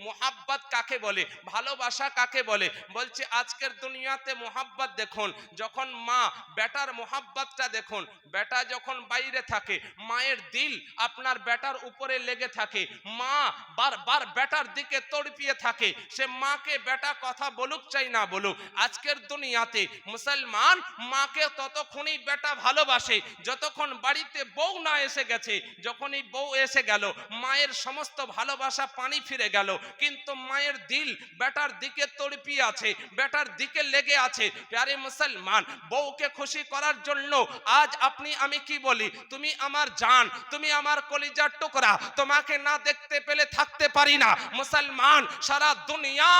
মোহাব্বত কাকে বলে? ভালোবাসা কাকে বলে? বলছে, আজকের দুনিয়াতে মোহাব্বত দেখুন, যখন মা বেটার মোহাব্বতটা দেখুন, বেটা যখন বাইরে থাকে, মায়ের দিল আপনার বেটার উপরে লেগে থাকে, মা বারবার বেটার দিকে তড়পিয়ে থাকে, সে মাকে বেটা কথা বলুক চাই না বলুক, আজকের দুনিয়াতে মুসলমান মাকে ততক্ষণই বেটা ভালোবাসে, যতক্ষণ বাড়িতে বউ না এসে গেছে, যখনই বউ এসে গেল, মায়ের সমস্ত ভালোবাসা পানি ফিরে গেল কিন্তু মায়ের দিল বেটার দিকে তড়পিয়ে আছে, বেটার দিকে লেগে আছে। প্যারে মুসলমান, বউকে খুশি করার জন্য আজ আপনি আমি কি বলি? তুমি আমার জান, তুমি আমার কলিজার টুকরা, তোমাকে না দেখতে পেলে থাকতে পারি না। মুসলমান, সারা দুনিয়া,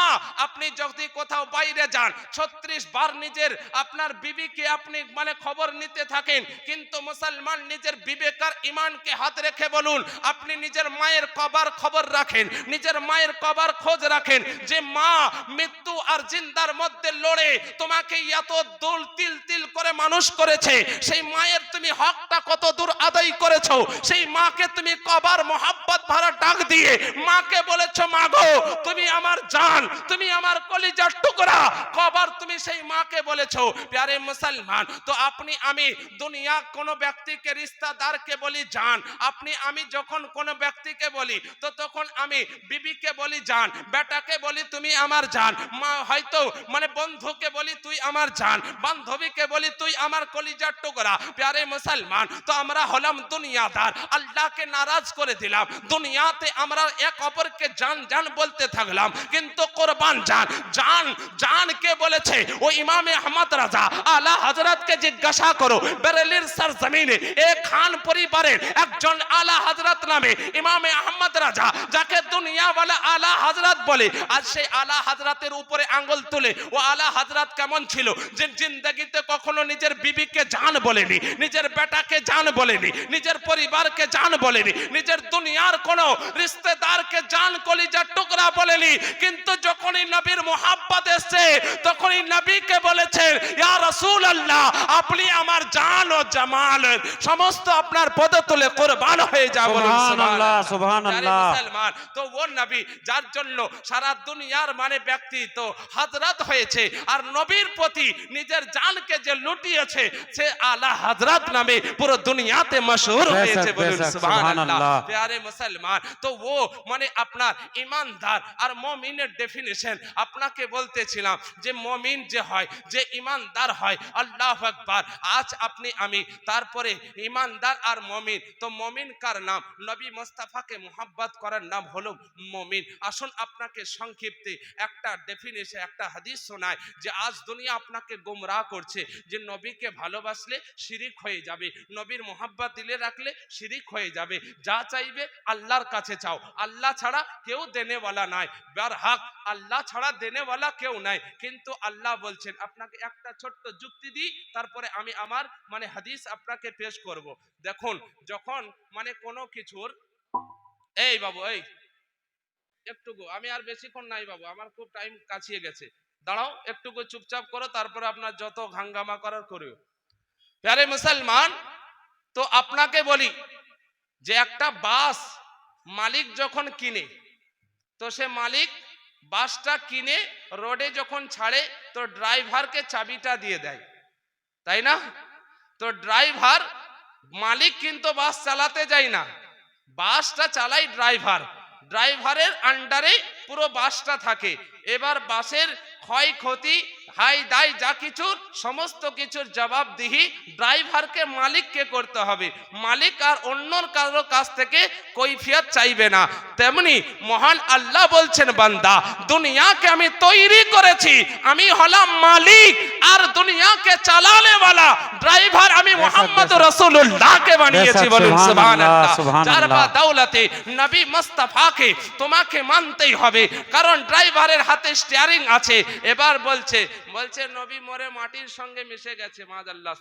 আপনি যদি কোথাও বাইরে যান, ছত্রিশ বার নিজের আপনার বিবিকে আপনি মানে খবর নিতে থাকেন, কিন্তু মুসলমান নিজের বিবেকার ইমানকে হাত রেখে বলুন, আপনি নিজের মায়ের কবার খবর রাখেন, নিজের মায়ের কবার খোঁজ রাখেন যে মা মৃত্যু আর জিন্দার মধ্যে লড়ে তোমাকে এত দোল তিল তিল করে মানুষ করেছে। সেই মায়ের তুমি হকটা কত দূর আদায় করেছ? সেই মাকে তুমি কবার মোহাব্বত ভরা ডাক দিয়ে মাকে বলেছ মাগো তুমি আমার জান, তুমি আমার কলিজার টুকরা। কবার তুমি সেই মাকে বলেছ, প্যারে মুসলমান, তো আপনি আমি দুনিয়া কোনো ব্যক্তিকে রিস্তাদারকে বলি জান। আপনি আমি যখন কোনো ব্যক্তিকে বলি, তো তখন আমি বিবিকে বলি জান, বেটাকে বলি তুমি আমার জান, মা হয়তো মানে বন্ধুকে বলি তুই আমার জান, বান্ধবীকে বলি তুই আমার কলিজার টুকরা। প্যারে মুসলমান, তো আমরা হলাম দুনিয়াদার, আল্লাহকে নারাজ করে দিলাম, দুনিয়াতে আমরা এক অপরকে জান জান বলতে থাকলাম, কিন্তু কোরবান জান জান, জানকে বলেছে, ও ইমামে আহমদ রাজা, আলা হজরতকে জিজ্ঞাসা করো, বেরেলির সর জমিনে এ খান পরিবারের একজন আলা হজরত নামে ইমামে আহমদ রাজা, যাকে দুনিয়াওয়ালা আলা হজরত বলে আর সেই আলা হজরতের উপরে আঙ্গুল তুলে ও আলা হজরত কেমন ছিল? যে জিন্দগিতে কখনো নিজের বিবিকে জান বলেনি নিজের বেটাকে জান বলেনি নিজের পরিবারকে জান বলেনি নিজের দুনিয়ার কোনো রিস্তেদারকে জান কলিজার টুকরা বলেনি। কিন্তু যখনই নবীর মোহাব্বত এসছে তখনই নবীকে বলেছেন ইয়া রাসূল আল্লাহ আপনি আমার জান ও জামাল সমস্ত আপনার পদ তুলে কোরবান হয়ে যাব সুবহানাল্লাহ, সুবহানাল্লাহ। তো ও নবী যার জন্য সারা দুনিয়ার মানে ব্যক্তি তো হজরত হয়েছে আর নবীর প্রতি নিজের জানকে যে লুটিয়েছে সে আলা হজরত নামে পুরো দুনিয়াতে মশহুর হয়েছে বলুন সুবহানাল্লাহ। প্যারে মুসলমান তো ও মানে আপনার ইমানদার আর মমিনের ডেফিনেশন আপনাকে বলতেছিলাম যে মমিন যে হয় যে ইমানদার হয় আল্লাহ আকবার আজ আপনি আমি তারপরে ইমানদার আর মমিন তো মমিন কার নাম? নবী মোস্তাফাকে মোহাব্বত করার নাম হলো মমিন। আসুন আপনাকে সংক্ষিপ্তে একটা ডেফিনেশন একটা হাদিস শোনায় যে আজ দুনিয়া আপনাকে গোমরাহ করছে, যে নবীকে ভালোবাসলে শিরিক হয়ে যাবে, নবীর মোহাব্বত দিলে রাখলে শিরিক হয়ে যাবে, যা চাইবে আল্লাহর কাছে চাও, আল্লাহ ছাড়া কেউ দেনেওয়ালা নাই বার হক আল্লাহ ছাড়া দেনেওয়ালা কেউ নাই, কিন্তু আল্লাহ বলছেন, আপনাকে একটা ছোট্ট যুক্তি দিই, তারপরে আমি আমার মানে হাদিস আপনাকে পেশ করব। দেখুন, যখন মানে কোনো কিছুর, এই বাবু, এই একটুকু, আমি আর বেশিক্ষণ নাই বাবু, আমার খুব টাইম কাছিয়ে গেছে। দাঁড়াও, একটুকু চুপচাপ করো, তারপরে আপনার যত হাঙ্গামা করার করিও। প্যারে মুসলমান, তো আপনাকে বলি যে একটা বাস মালিক যখন কিনে, তো সে মালিক বাসটা কিনে রোডে যখন ছাড়ে, তো ড্রাইভারকে চাবিটা দিয়ে দেয়। তাই না? তো ড্রাইভার, মালিক কিন্তু বাস চালাতে যায় না। বাসটা চালাই ড্রাইভার। ড্রাইভারের আন্ডারে পুরো বাসটা থাকে। এবার বাসের ক্ষয়ক্ষতি হাই দায় যা কিছুর সমস্ত কিছুর জবাবদিহি ড্রাইভারকে মালিককে করতে হবে। মালিক আর অন্যর কারও কাছ থেকে কৈফিয়ত চাইবে না। তেমনি মহান আল্লাহ বলছেন বান্দা দুনিয়াকে আমি তৈরি করেছি আমি হলাম মালিক আর দুনিয়াকে চালানে वाला ড্রাইভার আমি মোহাম্মদ রসুল্লাহকে বানিয়েছি বলুন সুবহানাল্লাহ। যার বা দাওলাতে নবী মুস্তাফাকে তোমাকে মানতেই হবে কারণ ড্রাইভারের হাতে স্টিয়ারিং আছে। এবার বলছে বলছে নবী মরে মাটির সঙ্গে মিশে গেছে আস্তাগফিরুল্লাহ।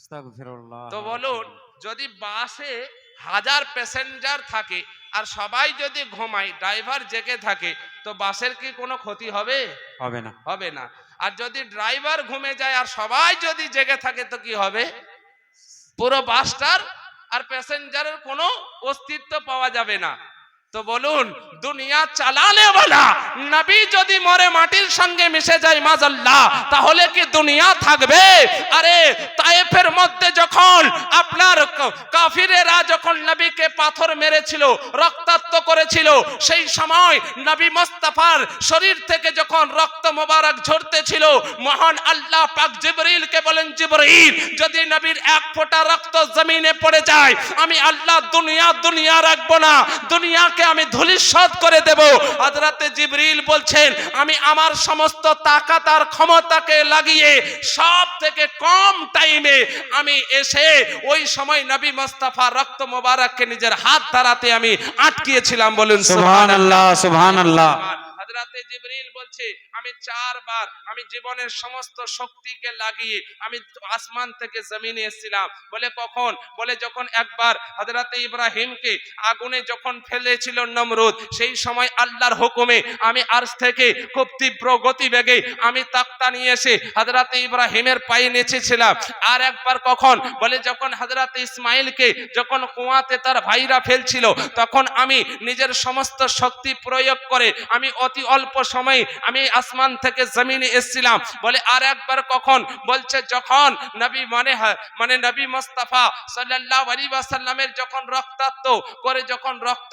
আস্তাগফিরুল্লাহ। তো বলুন যদি বাসে হাজার প্যাসেঞ্জার থাকে আর সবাই যদি ঘুমায় ড্রাইভার জেগে থাকে তো বাসের কি কোনো ক্ষতি হবে? হবে না। হবে না। আর যদি ড্রাইভার ঘুমে যায় আর সবাই যদি জেগে থাকে তো কি হবে? পুরো বাসটার আর প্যাসেঞ্জারের কোনো অস্তিত্ব পাওয়া যাবে না। তো বলুন, দুনিয়া চালানে বলা। নবী যদি মরে মাটির সঙ্গে মিশে যায়, মাজাল্লাহ, তাহলে কি দুনিয়া থাকবে? আরে, তায়েফের মধ্যে যখন আপনার কাফিরেরা যখন নবীকে পাথর মেরেছিল, রক্তাক্ত করেছিল, সেই সময় নবী মোস্তাফার শরীর থেকে যখন রক্ত মোবারক ঝরতেছিল, মহান আল্লাহ পাক জিবরিলকে বলেন, জিবরিল, যদি নবীর এক ফোঁটা রক্ত জমিনে পড়ে যায়, আমি আল্লাহ দুনিয়া দুনিয়া রাখব না। দুনিয়াকে আমি ধূলিসাৎ করে দেব। হযরতে জিবরিল বলছেন আমি আমার সমস্ত তাকাত আর ক্ষমতাকে লাগিয়ে সব থেকে কম টাইমে আমি এসে ওই সময় নবী মোস্তফা রক্ত মোবারককে নিজের হাত দ্বারাতে আমি আটকিয়েছিলাম বলুন সুবহানাল্লাহ। সুবহানাল্লাহ। হযরতে জিবরিল বলছে, আমি চারবার, আমি জীবনের সমস্ত শক্তিকে লাগিয়ে আমি আসমান থেকে জমিনে এসেছিলাম। বলে কখন? বলে যখন একবার হযরতে ইব্রাহিমকে আগুনে যখন ফেলেছিল নমরুদ, সেই সময় আল্লাহর হুকুমে আমি আরশ থেকে খুব তীব্র গতিবেগে আমি তাক্তা নিয়ে এসে হযরতে ইব্রাহিমের পায়ে নেচেছিলাম। আর একবার কখন? বলে যখন হযরতে ইসমাইলকে যখন কুয়াতে তার ভাইরা ফেলছিল, তখন আমি নিজের সমস্ত শক্তি প্রয়োগ করে আমি অতি অল্প সময়ে আমি আসমান থেকে জমিনে এসেছিলাম। বলে, আর একবার কখন? বলছে, যখন নবী মানে মানে নবী মোস্তাফা সাল্লাল্লাহু আলাইহি ওয়াসাল্লামের যখন রক্তাক্ত করে, যখন রক্ত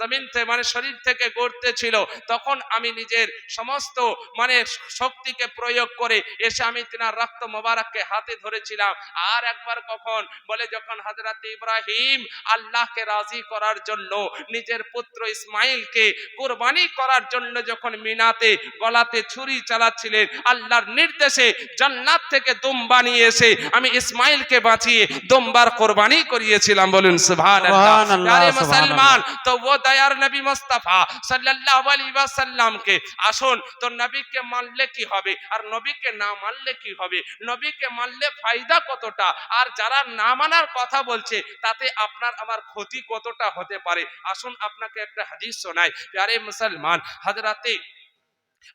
জমিন থেকে মানে শরীর থেকে গড়তে ছিল তখন আমি নিজের সমস্ত মানে শক্তিকে প্রয়োগ করে এসে আমি তিনার রক্ত মোবারককে হাতে ধরেছিলাম। আর একবার কখন? বলে, যখন হযরত ইব্রাহিম আল্লাহকে রাজি করার জন্য, নিজের পুত্র ইসমাইলকে কুরবানি করার জন্য যখন মিনাতে গলাতে ছুরি চালাচ্ছিলেন আল্লাহর নির্দেশে জান্নাত থেকে দুম্বা নিয়ে এসে আমি ইসমাইলকে বাঁচিয়ে দুম্বার কোরবানি করিয়েছিলাম। বলুন সুবহানাল্লাহ। মুসলমান তো ও দয়ার নবী মুস্তাফা সাল্লাল্লাহু আলাইহি ওয়াসাল্লামকে আসুন তো নবীকে মানলে কি হবে? আর নবীকে না মানলে কি হবে? নবীকে মানলে ফায়দা কতটা? আর যারা না মানার কথা বলছে তাতে আপনার আমার ক্ষতি কতটা হতে পারে? আসুন আপনাকে একটা হাদিস শোনাই। প্যারে মুসলমান হযরতে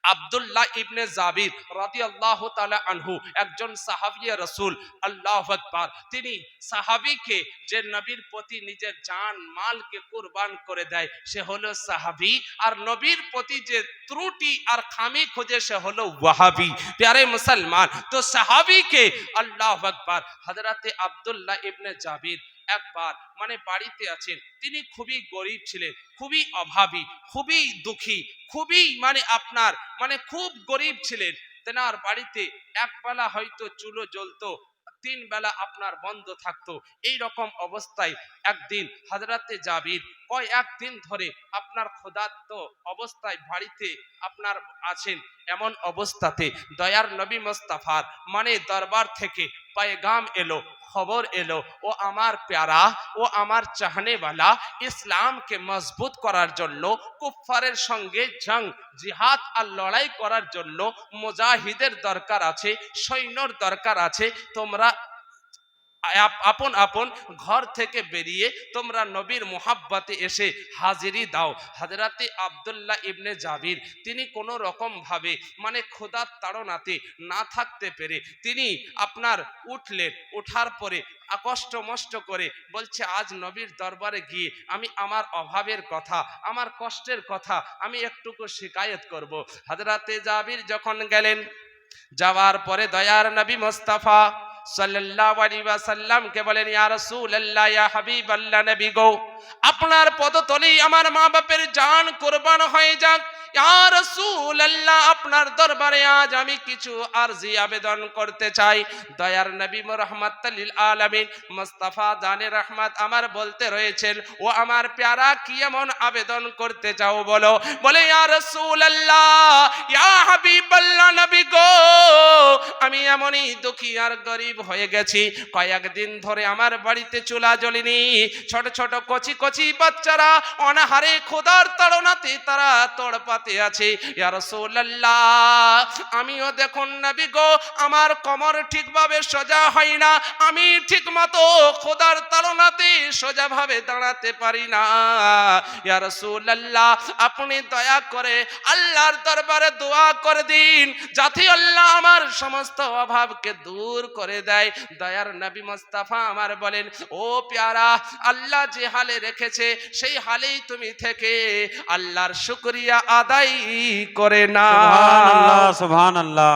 আব্দুল্লাহ ইবনে জাবির রাদিয়াল্লাহু তাআলা আনহু একজন সাহাবিয়ে রাসূল, আল্লাহু আকবার। তিনি সাহাবীকে যে নবীর প্রতি নিজের জান, মালকে কুরবান করে দেয়, সে হলো সাহাবী। আর নবীর প্রতি যে ত্রুটি আর খামি খোঁজে, সে হলো ওয়াহাবি। প্যারে মুসলমান, তো সাহাবীকে আল্লাহু আকবার। হযরতে আব্দুল্লাহ ইবনে জাবির একবার মানে বাড়িতে আছেন, তিনি খুবই গরিব ছিলেন, খুবই অভাবী, খুবই দুঃখী, খুবই মানে আপনার মানে খুব গরিব ছিলেন। তেনার বাড়িতে একবেলা হয়তো চুলো জ্বলতো তিন বেলা আপনার বন্ধ থাকতো। এই রকম অবস্থায় একদিন হাজরাতে জাবির কয় একদিন ধরে আপনার ক্ষুধার্ত অবস্থায় বাড়িতে আপনার আছেন এমন অবস্থাতে দয়ার নবী মোস্তাফার মানে দরবার থেকে পায়গাম এলো, খবর এলো, ও আমার প্যারা, ও আমার চাহনেওয়ালা ইসলামকে মজবুত করার জন্য, কুফফারের সঙ্গে জং, জিহাদ আর লড়াই করার জন্য মুজাহিদের দরকার আছে, সৈন্যর দরকার আছে, তোমরা আপন আপন ঘর থেকে বেরিয়ে তোমরা নবীর মোহাব্বতে এসে হাজিরি দাও। হাজরাতে আব্দুল্লাহ ইবনে জাবির, তিনি কোনো রকম ভাবে মানে খোদার তাড়নাতে না থাকতে পেরে তিনি আপনার উঠলেন ওঠার পরে আকষ্ট মষ্ট করে বলছে, আজ নবীর দরবারে গিয়ে আমি আমার অভাবের কথা, আমার কষ্টের কথা আমি একটুকু শিকায়ত করব। হাজরাতে জাবির যখন গেলেন, যাওয়ার পরে দয়ার নবী মোস্তাফা আপনার পদতলেই আমার মা বাপের জান কোরবান হয়ে যাক। আপনার দরবারে আজ আমি কিছু আরজি আবেদন করতে চাই। দয়ার নবী রহমাতুল লিল আলামিন, মুস্তাফা জানে রহমত আমার বলতে রয়েছেন, ও আমার প্যারা কি এমন আবেদন করতে চাও বলো। বলে, ইয়া রাসূলুল্লাহ, ইয়া হাবিবাল্লাহ নবী গো, আমি এমনই দুঃখী আর গরিব হয়ে গেছি। কয়েকদিন ধরে আমার বাড়িতে চুলা জ্বলেনি। ছোট ছোট কচি কচি বাচ্চারা অনাহারে খোদার তাড়নাতে তারা তোড়পাত হাতে আছে। আমিও দেখুন নবী গো, আমার কমর ঠিকভাবে সোজা হয় না। আমি ঠিক মতো খোদার তাড়নাতে সোজাভাবে দাঁড়াতে পারি না। ইয়া রাসূলুল্লাহ, আপনি দয়া করে আল্লাহর দরবারে দোয়া করে দিন, যাতে আল্লাহ আমার সমস্ত অভাবকে দূর করে দেয়। দয়ার নবী মুস্তাফা আমার বলেন, ও প্যারা, আল্লাহ যে হালে রেখেছে, সেই হালেই তুমি থেকে। আল্লাহর শুকরিয়া আদায় করে না। সুবহানাল্লাহ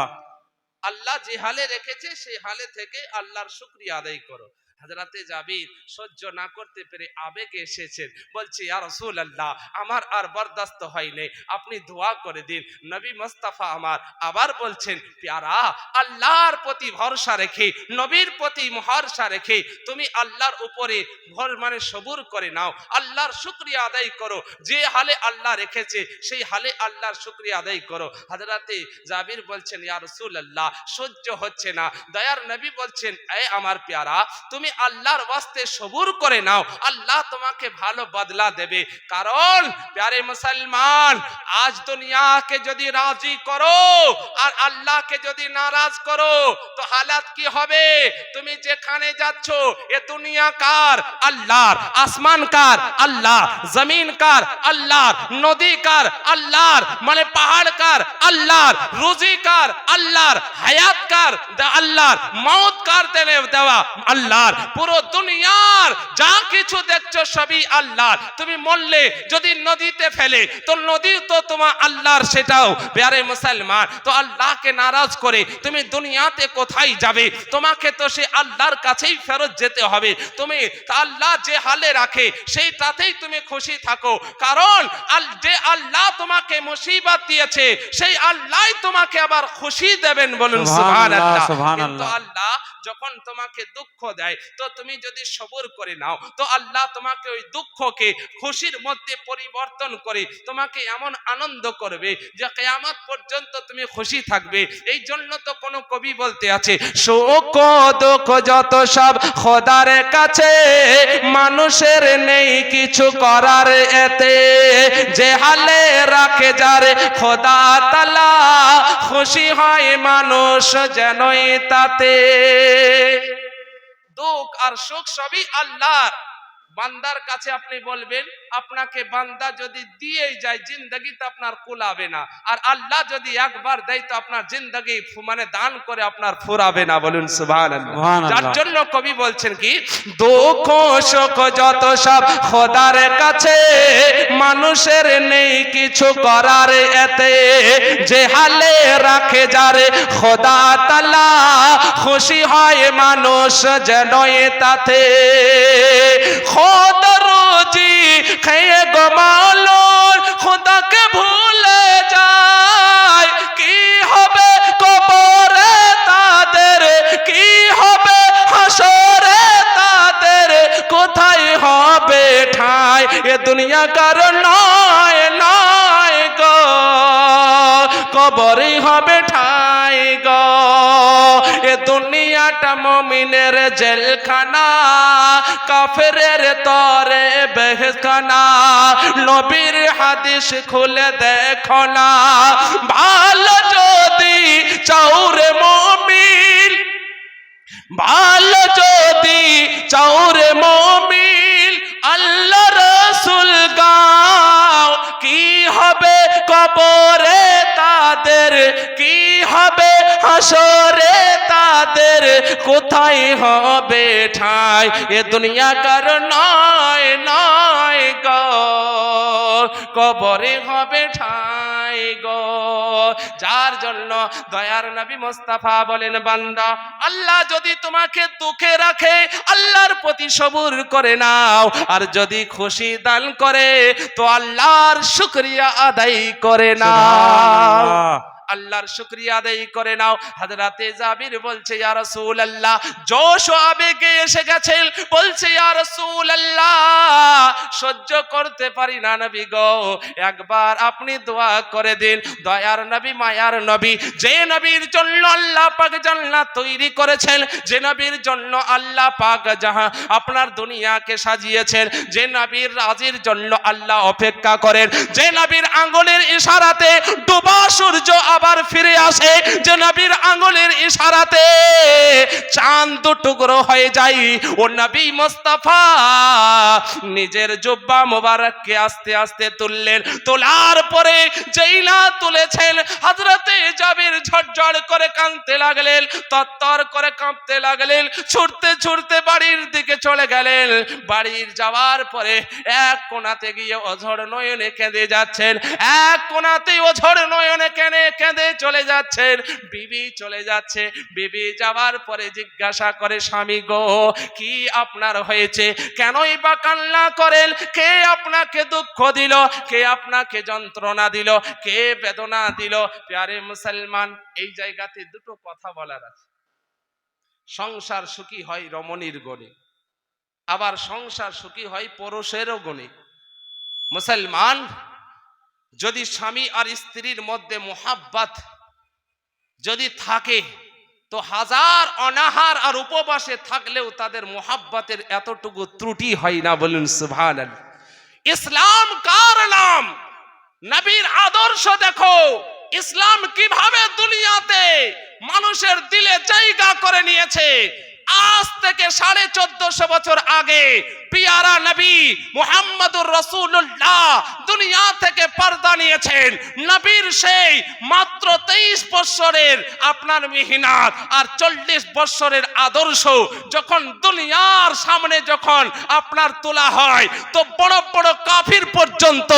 আল্লাহ যে হালে রেখেছে সেই হালে থেকে আল্লাহর শুক্রিয়া আদায় করো। হাজরাতে জাবির সহ্য না করতে পেরে আবেগে এসেছেন। বলছি আর রসুল আল্লাহ আমার আর বরদাস্ত হয়নি আপনি দোয়া করে দিন। নবী মোস্তাফা আমার আবার বলছেন, প্যারা, আল্লাহর প্রতি ভরসা রেখে, নবীর প্রতি ভরসা রেখে, তুমি আল্লাহর উপরে ভর মানে সবুর করে নাও। আল্লাহর শুক্রিয়া আদায় করো। যে হালে আল্লাহ রেখেছে, সেই হালে আল্লাহর শুক্রিয়া আদায় করো। হাজরাতে জাবির বলছেন, ইয়া রসুল আল্লাহ সহ্য হচ্ছে না। দয়ার নবী বলছেন, এ আমার প্যারা, তুমি আল্লাহর ওয়াস্তে সবুর করে নাও। আল্লাহ তোমাকে ভালো বদলা দেবে। কারণ, প্যারে মুসলমান, আজ দুনিয়াকে যদি রাজি করো আর আল্লাহকে যদি নারাজ করো, তো হালাত কি হবে? তুমি যেখানে যাচ্ছ, এ দুনিয়া কার? আল্লাহর। আসমান কার? আল্লাহ জমিন কার? আল্লাহর। নদী কার? আল্লাহর। মানে পাহাড় কার? আল্লাহর। রুজি কার? আল্লাহর। হায়াত কার? আল্লাহর। মৌত কার? দেওয়া আল্লাহর। পুরো দুনিয়ার যা কিছু দেখছ সবই আল্লাহর। তুমি মরলে যদি নদীতে ফেলে তো নদী তো তোমার আল্লাহর সেটাও। প্যারে মুসলমান তো আল্লাহকে নারাজ করে তুমি দুনিয়াতে কোথায় যাবে? তোমাকে তো সে আল্লাহর কাছেই ফেরত যেতে হবে। তুমি আল্লাহ যে হালে রাখে সেইটাতেই তুমি খুশি থাকো। কারণ আল যে আল্লাহ তোমাকে মুসিবত দিয়েছে সেই আল্লাহ তোমাকে আবার খুশি দেবেন বলুন সুবহানাল্লাহ। কিন্তু আল্লাহ যখন তোমাকে দুঃখ দেয়, তো তুমি যদি সবুর করে নাও, তো আল্লাহ তোমাকে ওই দুঃখকে খুশির মধ্যে পরিবর্তন করে তোমাকে এমন আনন্দ করবে যে কেয়ামত পর্যন্ত তুমি খুশি থাকবে। এই জন্য তো কোনো কবি বলতে আছে শোক দুঃখ যত সব খোদার কাছে, মানুষের নেই কিছু করার এতে। যে হালে রাখে যারে খোদা তালা, খুশি হয় মানুষ যেনই তাতে। দুঃখ আর সুখ সবই আল্লাহর। বান্দার কাছে আপনি বলবেন আপনাকে বান্দা যদি দিয়েই যায় জিন্দগিতে আপনার কুলাবে না। আর আল্লাহ যদি একবার দেয় তো আপনার জিন্দগি মানে দান করে আপনার ফুরাবে না। বলুন সুবহানাল্লাহ। যার জন্য কবি বলছেন কি দুঃখ শোক যত সব খোদার কাছে মানুষের নেই কিছু করার এতে। যে হালে রাখে যারে খোদা তালা খুশি হয় মানুষ যেন তাতে। খোদ রোজি খেয়ে গোমালো খোদাকে ভুলে যায়। কি হবে কবরে তাদের? কি হবে হাসরে তাদের? কোথায় হবে ঠাই? এ দুনিয়া কার নয় নয় গো। কবরই হবে দুনিয়াটা মমিনের জেলখানা, কাফেরের তরে বেহখানা নবীর হাদিস খুলে দেখো না। ভালো যদি চাউরে মমিন, ভালো যদি চাউরে মমিল আল্লাহ রসুল গাও, কি হবে কবরে? তাদের কি হবে হাসরে তাদের? কোথায় হবে ঠাই? এ দুনিয়া কার নয় নয় কবরে হবে ঠাই। গো। যার জন্য দয়ার নবী মোস্তাফা বলেন, বান্দা, আল্লাহ যদি তোমাকে দুঃখে রাখে, আল্লাহর প্রতি সবুর করে নাও। আর যদি খুশি দান করে, তো আল্লাহর শুক্রিয়া আদায় করে সুবহানাল্লাহ। আল্লাহর শুক্রিয়া আদায় করে নাও। হাজরাতে জাবির বলছে, ইয়া রাসূলুল্লাহ, জোশ ও আবেগে এসে গেছেন বলছে, ইয়া রাসূলুল্লাহ, সহ্য করতে পারি না নবী গো। একবার আপনি দোয়া করে দিন। দয়ার নবী, মায়ার নবী, যে নবীর জন্য আল্লাহ পাক জান্নাত তৈরি করেছেন, যে নবীর জন্য আল্লাহ পাক যাহা আপনার দুনিয়াকে সাজিয়েছেন, যে নবীর রাজির জন্য আল্লাহ অপেক্ষা করেন, যে নবীর আঙ্গুলের ইশারাতে ডুবা সূর্য আবার ফিরে আসে যে নবীর আঙ্গুলের ইশারাতে। চাঁদ টুকরো হয়ে যায় ও নবী মোস্তফা নিজের জুব্বা মোবারককে আস্তে আস্তে তুললেন। তোলার পরে যেই না তুলেছেন, হজরতে জাবির ঝরঝর করে কাঁদতে লাগলেন, তত্তর করে কাঁপতে লাগলেন, ছুটতে ছুটতে বাড়ির দিকে চলে গেলেন। বাড়ির যাওয়ার পরে এক কোণাতে গিয়ে অঝড় নয়নে কেঁদে যাচ্ছেন, এক কোণাতে অঝড় নয়নে কেঁদে কেঁদে চলে যাচ্ছেন। বিবি চলে যাচ্ছে। বিবি যাওয়ার পরে জিজ্ঞাসা করে, স্বামী গো, কি আপনার হয়েছে? কেনই বা কান্না করেন, কে আপনাকে দুঃখ দিল, কে আপনাকে যন্ত্রণা দিল, কে বেদনা দিল। প্যারে মুসলমান, এই জায়গাতে দুটো কথা বলার আছে। সংসার সুখী হয় রমণীর গণে, আবার সংসার সুখী হয় পরশেরও গণে। মুসলমান, যদি স্বামী আর স্ত্রীর মধ্যে মোহাব্বত যদি থাকে তো হাজার অনাহার আর উপবাসে থাকলেও তাদের মোহাব্বতের এতটুকু ত্রুটি হয় না বলুন সুভান ইসলাম কার নাম? নবীর আদর্শ দেখো। ইসলাম কীভাবে দুনিয়াতে মানুষের দিলে জায়গা করে নিয়েছে? আজ থেকে সাড়ে চোদ্দশো বছর আগে পিয়ারা নবী মোহাম্মদুর রসুল্লাহ দুনিয়া থেকে পর্দা নিয়েছেন। নবীর সেই মাত্র তেইশ বৎসরের আপনার মিহিনাত আর চল্লিশ বৎসরের আদর্শ যখন দুনিয়ার সামনে যখন আপনার তোলা হয়, তো বড় বড় কাফির পর্যন্ত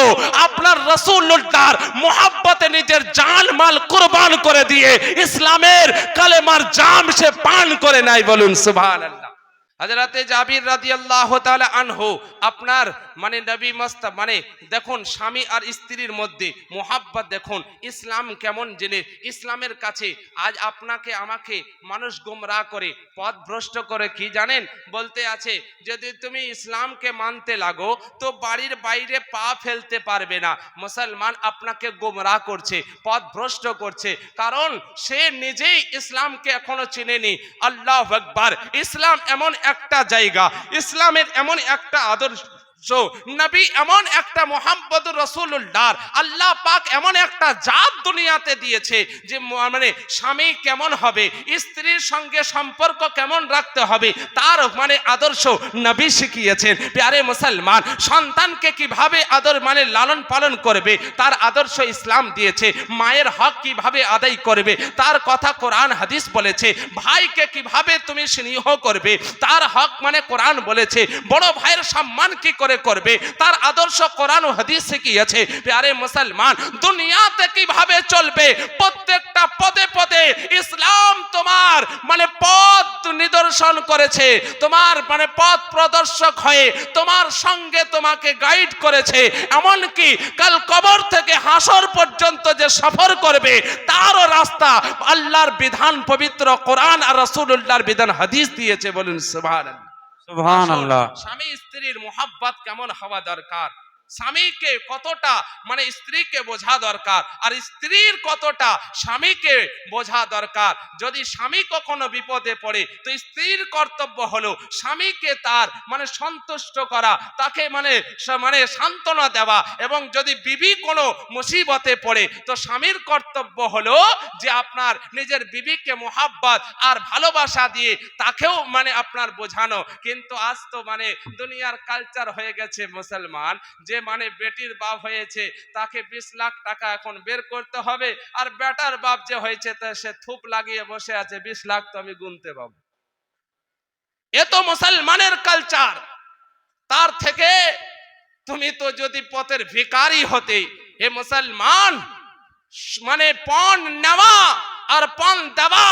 আপনার রসুল্লাহর মোহাব্বতে নিজের জান মাল কোরবান করে দিয়ে ইসলামের কালেমার জাম সে পান করে নাই বলুন সুবহানাল্লাহ। হাজরাতে জাবির রাদিয়াল্লাহু তাআলা আনহু আপনার মানে নবী মস্তা মানে দেখুন স্বামী আর স্ত্রীর মধ্যে মোহাব্বত দেখুন। ইসলাম কেমন জেনে? ইসলামের কাছে আজ আপনাকে, আমাকে মানুষ গুমরাহ করে পথ ভ্রষ্ট করে কি জানেন? বলতে আছে, যদি তুমি ইসলামকে মানতে লাগো, তো বাড়ির বাইরে পা ফেলতে পারবে না। মুসলমান আপনাকে গুমরাহ করছে পথ ভ্রষ্ট করছে, কারণ সে নিজেই ইসলামকে এখনও চিনেনি। আল্লাহ আকবার। ইসলাম এমন একটা জায়গা, ইসলামের এমন একটা আদর্শ নবী এমন একটা মোহাম্মদুর রসুল্লাহ আল্লাহ পাক এমন একটা জাত দুনিয়াতে দিয়েছে যে মানে স্বামী কেমন হবে, স্ত্রীর সঙ্গে সম্পর্ক কেমন রাখতে হবে, তার মানে আদর্শ নবী শিখিয়েছেন। প্যারে মুসলমান, সন্তানকে কীভাবে আদর মানে লালন পালন করবে, তার আদর্শ ইসলাম দিয়েছে, মায়ের হক কীভাবে আদায় করবে, তার কথা কোরআন হাদিস বলেছে, ভাইকে কীভাবে তুমি স্নেহ করবে, তার হক মানে কোরআন বলেছে, বড় ভাইয়ের সম্মান কি করে করবে। তার আদর্শ কোরআন ও হাদিস শিখিয়েছে, প্যারে মুসলমান, দুনিয়াতে কীভাবে চলবে? প্রত্যেকটা পদে পদে ইসলাম তোমার মানে পথ নিদর্শন করেছে। তোমার মানে পথ প্রদর্শক হয়ে তোমার সঙ্গে তোমাকে গাইড করেছে। এমনকি কাল কবর থেকে হাসর পর্যন্ত যে সফর করবে, তারও রাস্তা আল্লাহর বিধান পবিত্র কোরআন আর রসুল্লাহর বিধান হাদিস দিয়েছে বলুন সুবহানাল্লাহ। স্বামী স্ত্রীর মোহাব্বত কেমন হওয়া দরকার? স্বামীকে কতটা মানে স্ত্রীকে বোঝা দরকার। আর স্ত্রীর কতটা স্বামীকে বোঝা দরকার। যদি স্বামী কখনো বিপদে পড়ে, তো স্ত্রীর কর্তব্য হলো স্বামীকে তার মানে সন্তুষ্ট করা, তাকে মানে মানে সান্ত্বনা দেওয়া। এবং যদি বিবি কোনো মুসিবতে পড়ে, তো স্বামীর কর্তব্য হলো যে আপনার নিজের বিবিকে মোহাব্বত আর ভালোবাসা দিয়ে তাকেও মানে আপনার বোঝানো। কিন্তু আজ তো মানে দুনিয়ার কালচার হয়ে গেছে মুসলমান। যে মানে বেটির বাপ হয়েছে, তাকে বিশ লাখ টাকা এখন বের করতে হবে। আর বেটার বাপ যে হয়েছে, তা সে থুপ লাগিয়ে বসে আছে, বিশ লাখ তো আমি গুনতে পাবো। এ তো মুসলমানের কালচার তার থেকে তুমি তো যদি পথের ভিকারি হতে, হে মুসলমান মানে পণ নেওয়া আর পণ দেওয়া,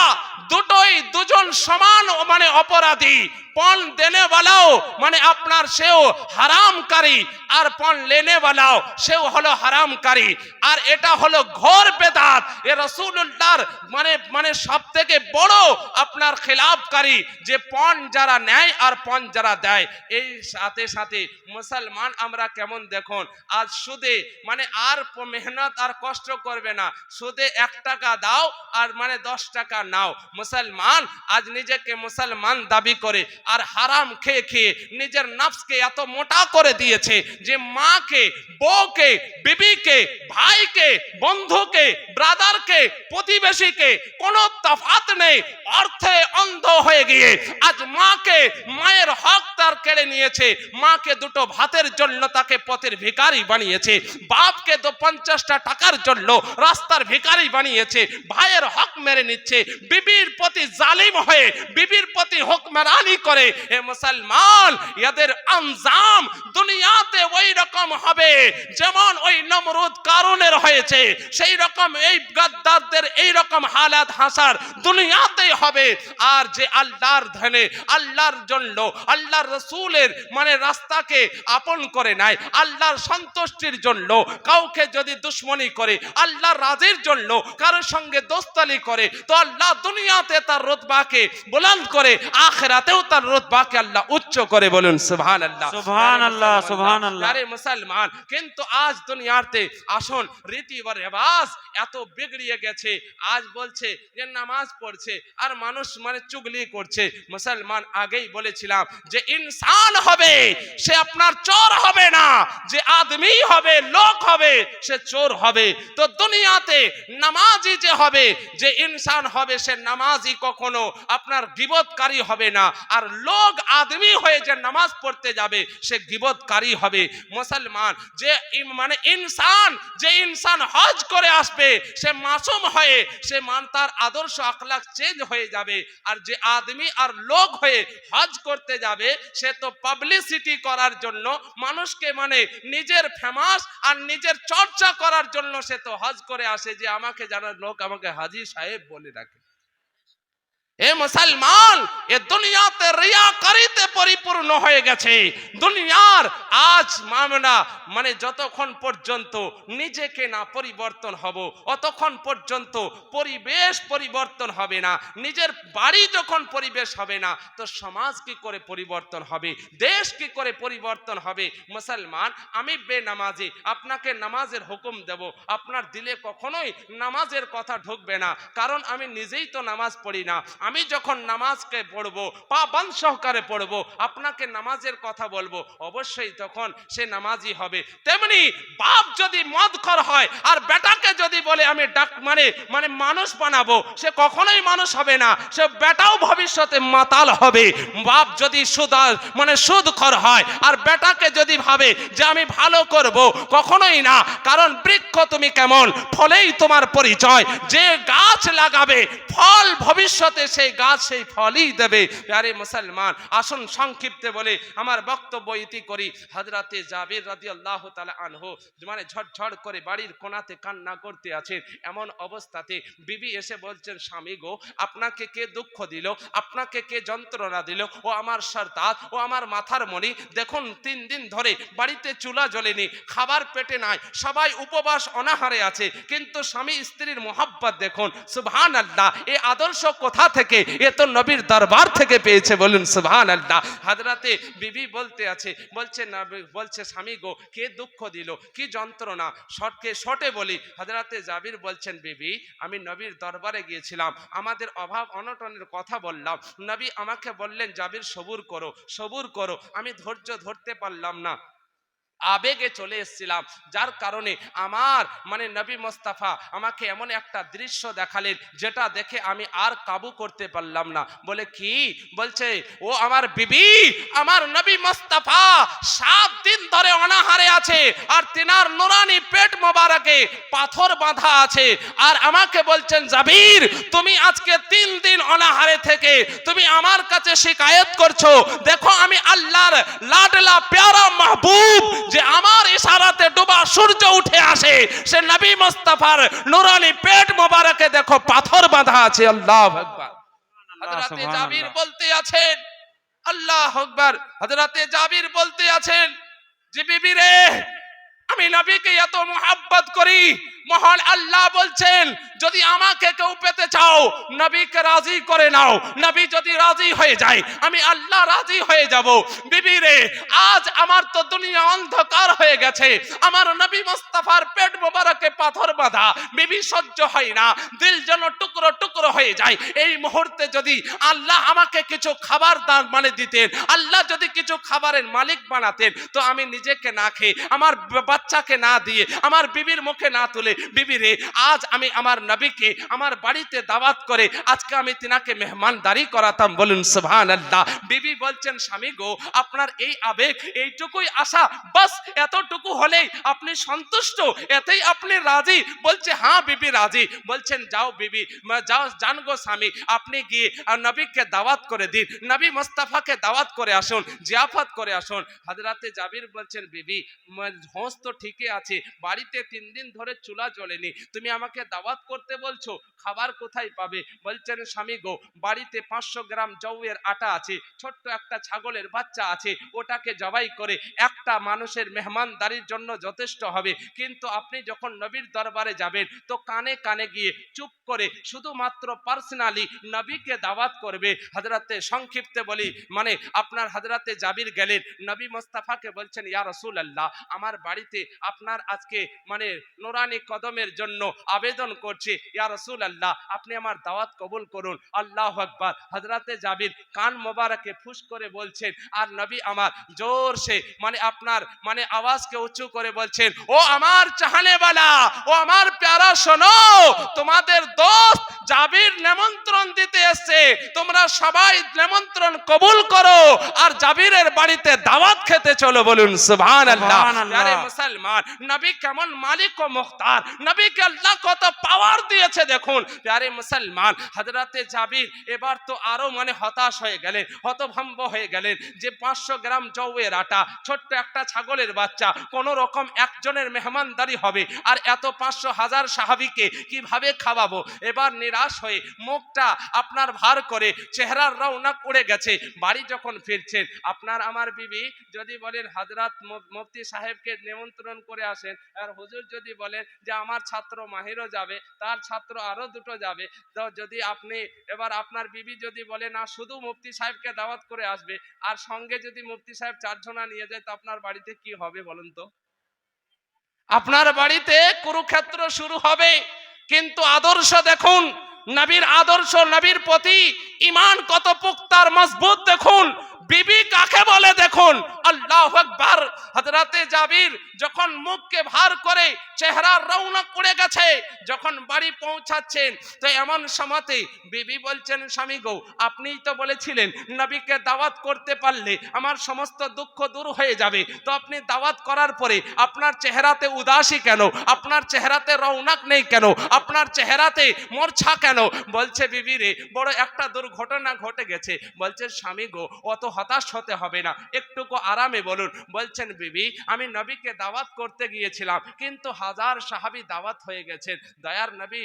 দুটোই দুজন সমান মানে অপরাধী। পণ দেনে বালাও মানে আপনার সেও হারামকারী আর পণ লেনে বালাও, সেও হলো হারামকারী আর এটা হলো ঘর বেদাত, এ রসুল্লাহর মানে মানে সব থেকে বড় আপনার খেলাপকারী যে পণ যারা নেয় আর পণ যারা দেয়। এই সাথে সাথে মুসলমান আমরা কেমন দেখুন, আজ সুদে মানে আর মেহনত আর কষ্ট করবে না। সুদে এক টাকা দাও আর মানে দশ টাকা নাও। মুসলমান আজ নিজেকে মুসলমান দাবি করে আর হারাম খেয়ে খেয়ে নিজের নফসকে এত মোটা করে দিয়েছে যে মাকে, বউকে, বিবিকে, ভাইকে, বন্ধুকে, ব্রাদারকে, প্রতিবেশীকে কোনো তফাত নেই, অর্থে অন্ধ হয়ে গিয়ে আজ মাকে, মায়ের হক তার কেড়ে নিয়েছে, মাকে দুটো ভাতের জন্য তাকে পথের ভিখারি বানিয়েছে, বাপকে তো পঞ্চাশটা টাকার জন্য রাস্তার ভিখারি বানিয়েছে, ভাইয়ের হক মেরে নিচ্ছে, বিবির প্রতি জালিম হয়ে, বিবির প্রতি হুকমেরানি করে এ মুসলমান, এদের আঞ্জাম দুনিয়াতে ওই রকম হবে যেমন ওই নমরুদ কারণের হয়েছে। সেই রকম এই গাদ্দারদের এই রকম হালাত হাসার দুনিয়াতেই হবে। আর যে আল্লাহর ধনে, আল্লাহর জন্য, আল্লাহর রসুলের মানে রাস্তাকে আপন করে নাই আল্লাহর সন্তুষ্টির জন্য কাউকে যদি দুশ্মনী করে, আল্লাহর রাজের জন্য কারোর সঙ্গে দোস্তালি করে, তো আল্লাহ দুনিয়াতে তার রতবাকে বুলন্দ করে, আখেরাতেও তার রতবাকে আল্লাহ উচ্চ করে বলুন সুবহানাল্লাহ। সুবহানাল্লাহ, সুবহানাল্লাহ। আরে মুসলমান কিন্তু আজ দুনিয়াতে আসুন রীতি বা রেবাজ এত বিগড়িয়ে গেছে আজ বলছে যে নামাজ পড়ছে আর মানুষ মানে চুগলি করছে। মুসলমান আগেই বলেছিলাম যে ইনসান হবে সে আপনার চোর হবে না যে আদমি হবে লোক হবে সে চোর হবে। তো দুনিয়াতে নামাজি যে হবে যে ইনসান হবে সে নামাজি কখনো আপনার গিবতকারী হবে না। আর লোক আদমি হয়ে যে নামাজ পড়তে যাবে, সে গিবতকারী হবে। মুসলমান, যে মানে ইনসান, যে ইনসান হজ করে আসবে, সে মাসুম হয়ে, সে মান তার আদর্শ আখলাক চেঞ্জ হয়ে যাবে। আর যে আদমি আর লোক হয়ে হজ করতে যাবে, সে তো পাবলিসিটি করার জন্য, মানুষকে মানে নিজের ফেমাস আর নিজের চর্চা করার জন্য সে তো হজ করে আসে যে আমাকে জানার লোক আমাকে হাজি সাহেব বলে ডাকে। এ মুসলমান, এ দুনিয়াতে রিয়াকারিতে পরিপূর্ণ হয়ে গেছে। দুনিয়ার আজ মামনা মানে যতক্ষণ পর্যন্ত নিজেকে না পরিবর্তন হব, অতক্ষণ পর্যন্ত পরিবেশ পরিবর্তন হবে না, নিজের বাড়ি যখন পরিবেশ হবে না, তো সমাজ কি করে পরিবর্তন হবে, দেশ কি করে পরিবর্তন হবে? মুসলমান, আমি বেনামাজি, আপনাকে নামাজের হুকুম দেব, আপনার দিলে কখনোই নামাজের কথা ঢুকবে না, কারণ আমি নিজেই তো নামাজ পড়ি না আমি যখন নামাজকে পড়ব, পা বান সহকারে পড়ব, আপনাকে নামাজের কথা বলব, অবশ্যই তখন সে নামাজি হবে। তেমনি বাপ যদি মদখর হয় আর বেটাকে যদি বলে আমি ডাক মানে মানে মানুষ বানাবো, সে কখনোই মানুষ হবে না। সে বেটাও ভবিষ্যতে মাতাল হবে। বাপ যদি সুদ মানে সুদখর হয় আর বেটাকে যদি ভাবে যে আমি ভালো করব, কখনোই না। কারণ বৃক্ষ তুমি কেমন? ফলেই তোমার পরিচয়। যে গাছ লাগাবে, ফল ভবিষ্যতে সেই গাছ সেই ফলই দেবে। আরে মুসলমান, আসুন সংক্ষিপ্তে বলে আমার বক্তব্য ইতি করি। হজরতে জাবির রাজি আল্লাহ তালা আনহো মানে ঝড় করে বাড়ির কোনাতে কান্না করতে আছেন। এমন অবস্থাতে বিবি এসে বলছেন, স্বামী গো, আপনাকে কে দুঃখ দিল? আপনাকে কে যন্ত্রণা দিল? ও আমার সর্দার, ও আমার মাথার মণি, দেখুন তিন দিন ধরে বাড়িতে চুলা জ্বলেনি, খাবার পেটে নাই, সবাই উপবাস অনাহারে আছে, কিন্তু স্বামী স্ত্রীর মোহাব্বত দেখুন সুবহান আল্লাহ এ আদর্শ কোথা থেকে এ তো নবীর দরবার থেকে পেয়েছে, বলুন সুবহান আল্লাহ হাজরাতে বিবি বলতে আছে, বলছে না, বলছে, স্বামী গো, কে দুঃখ দিল? কি যন্ত্রণা? শর্টকে শর্টে বলি। হাজরাতে জাবির বলছেন, বিবি, আমি নবীর দরবারে গিয়েছিলাম, আমাদের অভাব অনটনের কথা বললাম। নবী আমাকে বললেন, জাবির, সবুর করো সবুর করো, আমি ধৈর্য ধরতে পারলাম না। আবেগে চলে এসেছিলাম। যার কারণে আমার মানে নবী মোস্তাফা আমাকে এমন একটা দৃশ্য দেখালেন যেটা দেখে আমি আর কাবু করতে পারলাম না। বলে কি? বলছে, ও আমার বিবি, আমার নবী মোস্তাফা সাত দিন ধরে অনাহারে আছে আর তিনার নুরানি পেট মোবারকে পাথর বাঁধা আছে। আর আমাকে বলছেন, জাবির, তুমি আজকে তিন দিন অনাহারে থেকে তুমি আমার কাছে শিকায়ত করছ। দেখো আমি আল্লাহর লাডলা, প্যারা মাহবুব যে আমার ইশারাতে ডুবা সূর্য উঠে আসে সে নবী মোস্তফার নুরালি পেট মোবারকে দেখো পাথর বাঁধা আছে আল্লাহ জাবির বলতে আছেন আল্লাহ আকবার। হজরাতে জাবির বলতে আছেন যে বিবি রে আমি নবীকে এত মোহাব্বত করি মহান আল্লাহ বলছেন, যদি আমাকে কেউ পেতে চাও, নবীকে রাজি করে নাও। নবী যদি রাজি হয়ে যায়, আমি আল্লাহ রাজি হয়ে যাব। বিবি রে আজ আমার তো দুনিয়া অন্ধকার হয়ে গেছে। আমার নবী মোস্তফার পেট মোবারকে পাথর বাঁধা। বিবি সহ্য হয় না। দিল যেন টুকরো টুকরো হয়ে যায়। এই মুহূর্তে যদি আল্লাহ আমাকে কিছু খাবার দান মানে দিতেন, আল্লাহ যদি কিছু খাবারের মালিক বানাতেন, তো আমি নিজেকে না খেয়ে, আমার বাচ্চাকে না দিয়ে, আমার বিবির মুখে না তুলে বিবি রে আজ আমি আমার নবীকে, আমার বাড়িতে দাওয়াত করে, আজকে আমি তিনাকে মেহমানদারি করাতাম। বলুন সুবহান আল্লাহ বিবি বলছেন, স্বামী গো, আপনার এই আবেগ, এইটুকুই আশা, বাস এতটুকু হলেই আপনি সন্তুষ্ট, এতেই আপনি রাজি। বলছে হ্যাঁ বিবি রাজি। বলছেন, যাও বিবি যাও জান গো স্বামী, আপনি গিয়ে নবীকে দাওয়াত করে দিন। নবী মোস্তাফাকে দাওয়াত করে আসুন, জিয়াফত করে আসুন। হাজরাতে জাবির বলছেন, বিবি হোঁস তো ঠিকই আছে, বাড়িতে তিন দিন ধরে চুলা জ্বলেনি তুমি আমাকে দাওয়াত করতে বলছো, খাবার কোথায় পাবে? বলছেন, স্বামী গো, বাড়িতে পাঁচশো গ্রাম জৌয়ের আটা আছে, ছোট্ট একটা ছাগলের বাচ্চা আছে, ওটাকে জবাই করে একটা মানুষের মেহমানদারির জন্য যথেষ্ট হবে। কিন্তু আপনি যখন নবীর দরবারে যাবেন, তো কানে কানে গিয়ে চুপ করে শুধুমাত্র পার্সোনালি নবীকে দাওয়াত করবে। হাজরাতে সংক্ষিপ্তে বলি মানে আপনার হাজরাতে জাবির গেলেন, নবী মোস্তাফাকে বলছেন, ইয়া রসুল আল্লাহ আমার বাড়িতে আপনার আজকে মানে নোরানি কদমের জন্য আবেদন করছি। ইয়া রসুল আল্লাহ আপনি আমার দাওয়াত কবুল করুন। আল্লাহ আকবার। হজরাতে জাবির কান মোবারকে ফুস করে বলছেন, আর নবী আমার জোর সে মানে আপনার মানে আওয়াজকে উঁচু করে বলছেন, ও আমার চাহানেওয়ালা, ও আমার প্যারা শোনো তোমাদের দোস্ত জাবির নেমন্ত্রণ দিতে এসছে। তোমরা সবাই নেমন্ত্রণ কবুল করো আর জাবিরের বাড়িতে দাওয়াত খেতে চলো বলুন সুবহানাল্লাহ। আরে মুসলমান নবী কেমন মালিক ও মুখতার। নবীকে আল্লাহ কত পাওয়ার দিয়েছে দেখুন। মুসলমান হজরতে জাবির এবার তো আরও মানে হতাশ হয়ে গেলেন হতভম্ব হয়ে গেলেন যে পাঁচশো গ্রাম জৌয়ের আটা ছোট্ট একটা ছাগলের বাচ্চা কোন রকম একজনের মেহমানদারি হবে আর এত পাঁচশো হাজার সাহাবিকে কীভাবে খাওয়াবো? এবার নিরাশ হয়ে মুখটা আপনার ভার করে চেহারার রৌনক উড়ে গেছে। বাড়ি যখন ফিরছেন, আপনার আমার বিবি যদি বলেন হাজরাত মুফতি সাহেবকে নিমন্ত্রণ করে আসেন। আর হুজুর যদি বলেন যে, আমার ছাত্র মাহিরও যাবে, তার ছাত্র আরও দুটো যাবে। তো যদি আপনি, এবার আপনার বিবি যদি বলে, না, শুধু মুফতি সাহেবকে দাওয়াত করে আসবে। আর সঙ্গে যদি মুফতি সাহেব চারজনা নিয়ে যায়, তো আপনার বাড়িতে কি হবে বলুন তো? আপনার বাড়িতে কুরুক্ষেত্র শুরু হবে। কিন্তু আদর্শ দেখুন, নবীর আদর্শ, নবীর প্রতি ইমান কত পুক্তার মজবুত দেখুন। বিবি কাকে বলে দেখুন? আল্লাহ আকবার। হযরতে জাবির যখন মুখকে ভার করে চেহারার রৌনক উড়ে গেছে, যখন বাড়ি পৌঁছাচ্ছেন, তো এমন সময়তে বিবি বলছেন, স্বামী গো, আপনিই তো বলেছিলেন, নবীকে দাওয়াত করতে পারলে আমার সমস্ত দুঃখ দূর হয়ে যাবে। তো আপনি দাওয়াত করার পরে আপনার চেহারাতে উদাসী কেন? আপনার চেহারাতে রৌনক নেই কেন? আপনার চেহারাতে মূর্ছা কেন? বলছে, বিবি রে, বড় একটা দুর্ঘটনা ঘটে গেছে। বলছে, স্বামী গো, অত হতাশ হতে হবে না। একটুকু আরামে বলুন। বলছেন, বিবি, আমি নবীকে দাওয়াত করতে গিয়েছিলাম, কিন্তু হাজার সাহাবি দাওয়াত হয়ে গেছেন। দয়ার নবী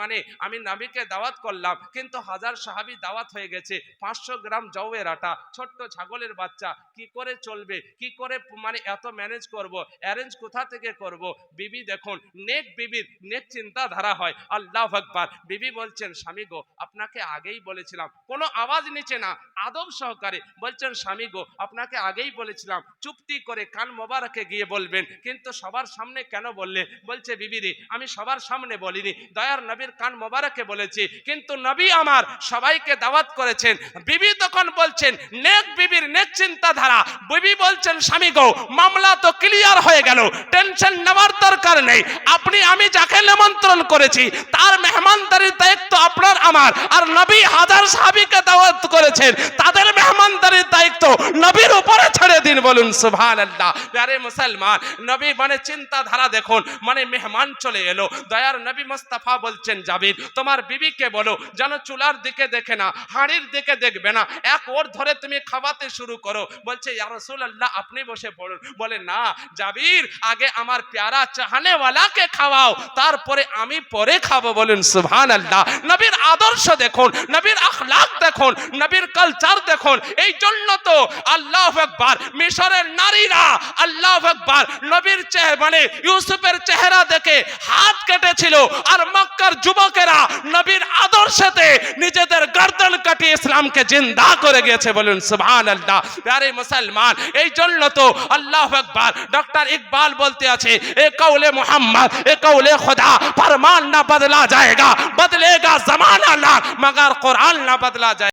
মানে আমি নবীকে দাওয়াত করলাম, কিন্তু হাজার সাহাবি দাওয়াত হয়ে গেছে। পাঁচশো গ্রাম জৌয়ের আটা, ছোট্ট ছাগলের বাচ্চা, কি করে চলবে? কি করে মানে এত ম্যানেজ করব? অ্যারেঞ্জ কোথা থেকে করব? বিবি, দেখুন, নেক বিবির নেক চিন্তাধারা হয়। আল্লাহ আকবার। বিবি বলছেন, স্বামী গো, আপনাকে আগেই বলেছিলাম, কোনো আওয়াজ নিচে না। আদব সহকারে বলছেন, স্বামী গো, আপনাকে আগেই বলেছিলাম, চুপটি করে কান মোবারকে গিয়ে বলবেন। কিন্তু সবার সামনে কেন বললে? বলছে বিবি রে আমি সবার সামনে বলিনি। দয়ার নবীর কান মোবারকে বলেছি, কিন্তু নবী আমার সবাইকে দাওয়াত করেছেন। বিবি তখন বলছেন, নেক বিবির নেক চিন্তাধারা। বিবি বলছেন, স্বামী গো, মামলা তো ক্লিয়ার হয়ে গেল। টেনশন নেওয়ার দরকার নেই। আপনি, আমি যাকে নিমন্ত্রণ করেছি, তার মেহমানদারির দায়িত্ব আপনার আমার। আর নবী হাজার সাহাবিকে দাওয়াত করেছেন, তাদের মেহমানদারির দায়িত্ব নবীর উপরে ছেড়ে দিন বলুন সুবহান আল্লাহ প্যারে মুসলমান, নবী মানে চিন্তাধারা দেখুন মানে মেহমান চলে এলো। দয়ার নবী মোস্তাফা বলছেন, জাবির, তোমার বিবিকে বলো, যেন চুলার দিকে দেখে না, হাঁড়ির দিকে দেখবে না, এক ওর ধরে তুমি খাওয়াতে শুরু করো। বলছে, ইয়া রাসূলুল্লাহ, আপনি বসে পড়ুন। বলে, না, জাবির, আগে আমার প্যারা চাহানেওয়ালাকে খাওয়াও, তারপরে আমি পরে খাব। বলুন, সুবহানাল্লাহ। নবীর আদর্শ দেখুন, নবীর আখলাক দেখুন, নবীর কালচার দেখুন, এই জন্য তো আল্লাহ একবার মিশরের নারীরা আল্লাহ একবার নবীর চেহারা মানে ইউসুফের চেহারা দেখে হাত কেটেছিল আর মক্কার যুবকেরা নবীর আদর্শতে নিজেদের গর্দন কাটিয়ে ইসলামকে জিন্দা করে গেছে বলুন সুবহান আল্লাহ প্যারে মুসলমান এই জন্য তো আল্লাহ একবার ডক্টর ইকবাল বলতে আছে এ কৌলে মোহাম্মদ এ কৌলে खुदा फरमान ना बदला जाएगा बदलेगा जमाना ना मगर कुरान ना बदला जाएगा